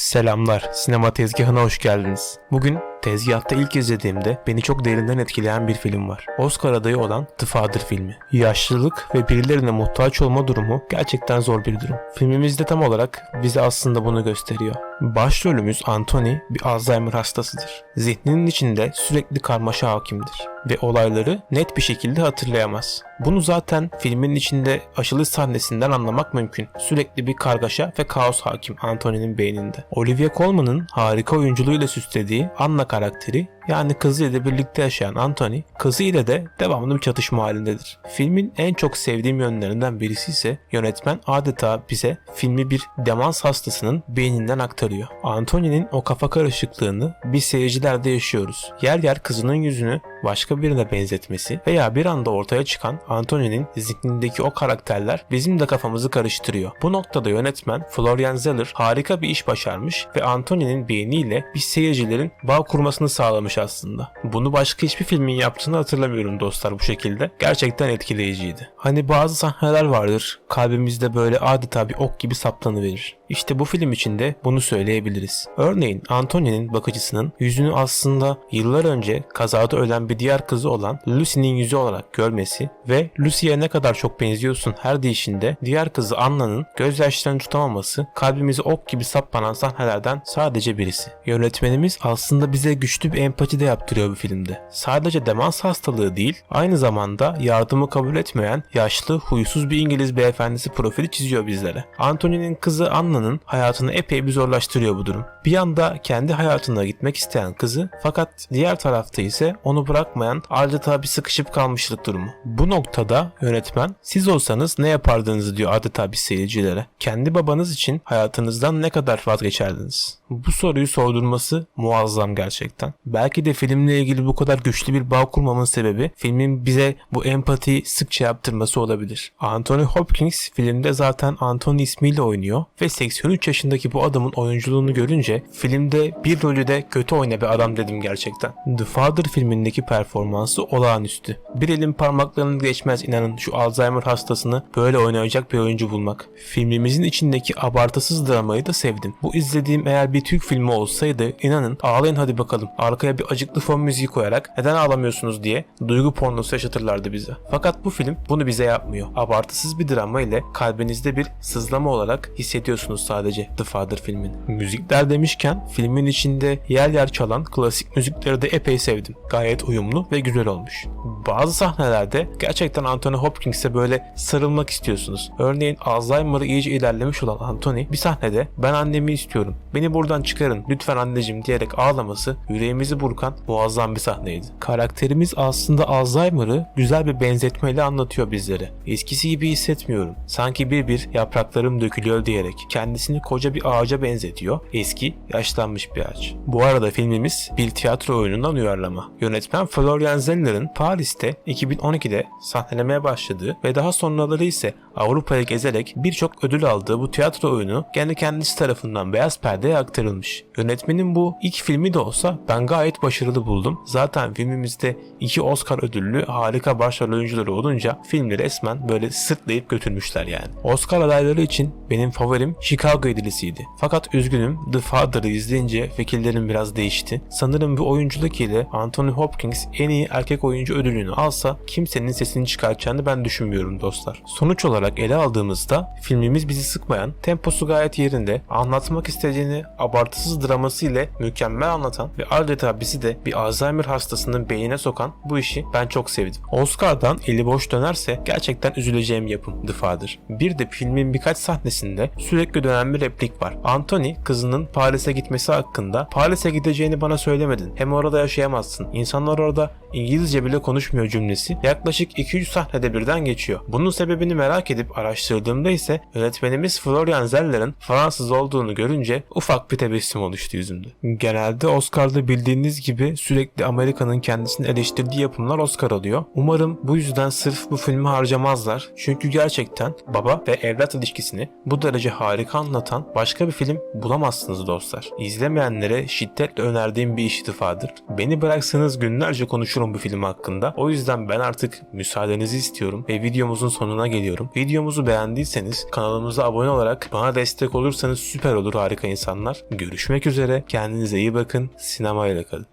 Selamlar, sinema tezgahına hoş geldiniz. Bugün tezgahta ilk izlediğimde beni çok derinden etkileyen bir film var. Oscar adayı olan The Father filmi. Yaşlılık ve birilerine muhtaç olma durumu gerçekten zor bir durum. Filmimizde tam olarak bize aslında bunu gösteriyor. Başrolümüz Anthony bir Alzheimer hastasıdır. Zihninin içinde sürekli karmaşa hakimdir ve olayları net bir şekilde hatırlayamaz. Bunu zaten filmin içinde açılış sahnesinden anlamak mümkün. Sürekli bir kargaşa ve kaos hakim Anthony'nin beyninde. Olivia Colman'ın harika oyunculuğuyla süslediği Anna karakteri yani kızıyla birlikte yaşayan Anthony, kızı ile de devamlı bir çatışma halindedir. Filmin en çok sevdiğim yönlerinden birisi ise yönetmen adeta bize filmi bir demans hastasının beyninden aktarıyor. Anthony'nin o kafa karışıklığını biz seyircilerde yaşıyoruz. Yer yer kızının yüzünü başka birine benzetmesi veya bir anda ortaya çıkan Anthony'nin zihnindeki o karakterler bizim de kafamızı karıştırıyor. Bu noktada yönetmen Florian Zeller harika bir iş başarmış ve Anthony'nin beyniyle biz seyircilerin bağ kurmasını sağlamış aslında. Bunu başka hiçbir filmin yaptığını hatırlamıyorum dostlar bu şekilde. Gerçekten etkileyiciydi. Hani bazı sahneler vardır kalbimizde böyle adeta bir ok gibi saplanıverir. İşte bu film içinde bunu söyleyebiliriz. Örneğin Anthony'nin bakıcısının yüzünü aslında yıllar önce kazada ölen bir diğer kızı olan Lucy'nin yüzü olarak görmesi ve Lucy'ye ne kadar çok benziyorsun her deyişinde diğer kızı Anna'nın gözyaşlarını tutamaması kalbimizi ok gibi saplanan sahnelerden sadece birisi. Yönetmenimiz aslında bize güçlü bir empati de yaptırıyor bu filmde. Sadece demans hastalığı değil, aynı zamanda yardımı kabul etmeyen yaşlı, huysuz bir İngiliz beyefendisi profili çiziyor bizlere. Anthony'nin kızı Anna'nın hayatını epey bir zorlaştırıyor bu durum. Bir yanda kendi hayatına gitmek isteyen kızı fakat diğer tarafta ise onu bırakmayan adeta bir sıkışıp kalmışlık durumu. Bu noktada yönetmen siz olsanız ne yapardınız diyor adeta bir seyircilere. Kendi babanız için hayatınızdan ne kadar vazgeçerdiniz? Bu soruyu sordurması muazzam gerçekten. Belki de filmle ilgili bu kadar güçlü bir bağ kurmamın sebebi filmin bize bu empatiyi sıkça yaptırması olabilir. Anthony Hopkins filmde zaten Anthony ismiyle oynuyor ve 83 yaşındaki bu adamın oyunculuğunu görünce filmde bir rolü de kötü oyna bir adam dedim gerçekten. The Father filmindeki performansı olağanüstü. Bir elin parmaklarını geçmez inanın şu Alzheimer hastasını böyle oynayacak bir oyuncu bulmak. Filmimizin içindeki abartısız dramayı da sevdim. Bu izlediğim eğer bir Türk filmi olsaydı inanın ağlayın hadi bakalım arkaya bir acıklı fon müziği koyarak neden ağlamıyorsunuz diye duygu pornosu yaşatırlardı bize. Fakat bu film bunu bize yapmıyor. Abartısız bir drama ile kalbinizde bir sızlama olarak hissediyorsunuz sadece The Father filmin. Müzikler demişken filmin içinde yer yer çalan klasik müzikleri de epey sevdim. Gayet uyumlu ve güzel olmuş. Bazı sahnelerde gerçekten Anthony Hopkins'e böyle sarılmak istiyorsunuz. Örneğin Alzheimer'ı iyice ilerlemiş olan Anthony bir sahnede ben annemi istiyorum. Beni buradan çıkarın lütfen anneciğim diyerek ağlaması yüreğimizi burkan muazzam bir sahneydi. Karakterimiz aslında Alzheimer'ı güzel bir benzetmeyle anlatıyor bizlere. Eskisi gibi hissetmiyorum. Sanki bir bir yapraklarım dökülüyor diyerek kendisini koca bir ağaca benzetiyor. Eski, yaşlanmış bir ağaç. Bu arada filmimiz bir tiyatro oyunundan uyarlama. Yönetmen Florian Zeller'ın Paris'te 2012'de sahnelemeye başladığı ve daha sonraları ise Avrupa'ya gezerek birçok ödül aldığı bu tiyatro oyunu kendi kendisi tarafından beyaz perdeye aktarılmış. Yönetmenin bu ilk filmi de olsa ben gayet başarılı buldum. Zaten filmimizde iki Oscar ödüllü harika başrol oyuncuları olunca filmi resmen böyle sırtlayıp götürmüşler yani. Oscar adayları için benim favorim Chicago edilisiydi. Fakat üzgünüm The Father'ı izleyince fikirlerim biraz değişti. Sanırım bu oyunculuk ile Anthony Hopkins en iyi erkek oyuncu ödülünü alsa kimsenin sesini çıkartacağını ben düşünmüyorum dostlar. Sonuç olarak ele aldığımızda filmimiz bizi sıkmayan, temposu gayet yerinde, anlatmak istediğini abartısız draması ile mükemmel anlatan ve adeta bizi de bir Alzheimer hastasının beynine sokan bu işi ben çok sevdim. Oscar'dan eli boş dönerse gerçekten üzüleceğim yapım The Father. Bir de filmin birkaç sahnesinde sürekli dönen bir replik var. Anthony kızının Paris'e gitmesi hakkında Paris'e gideceğini bana söylemedin. Hem orada yaşayamazsın. İnsanlar orada İngilizce bile konuşmuyor cümlesi yaklaşık 2-3 sahnede birden geçiyor. Bunun sebebini merak edip araştırdığımda ise yönetmenimiz Florian Zeller'ın Fransız olduğunu görünce ufak bir tebessüm oluştu yüzümde. Genelde Oscar'da bildiğiniz gibi sürekli Amerika'nın kendisini eleştirdiği yapımlar Oscar alıyor. Umarım bu yüzden sırf bu filmi harcamazlar. Çünkü gerçekten baba ve evlat ilişkisini bu derece harika anlatan başka bir film bulamazsınız dostlar. İzlemeyenlere şiddetle önerdiğim bir iştifadır. Beni bıraksanız günlerce konuşurum bu film hakkında. O yüzden ben artık müsaadenizi istiyorum ve videomuzun sonuna geliyorum. Videomuzu beğendiyseniz kanalımıza abone olarak bana destek olursanız süper olur harika insanlar. Görüşmek üzere. Kendinize iyi bakın. Sinemayla kalın.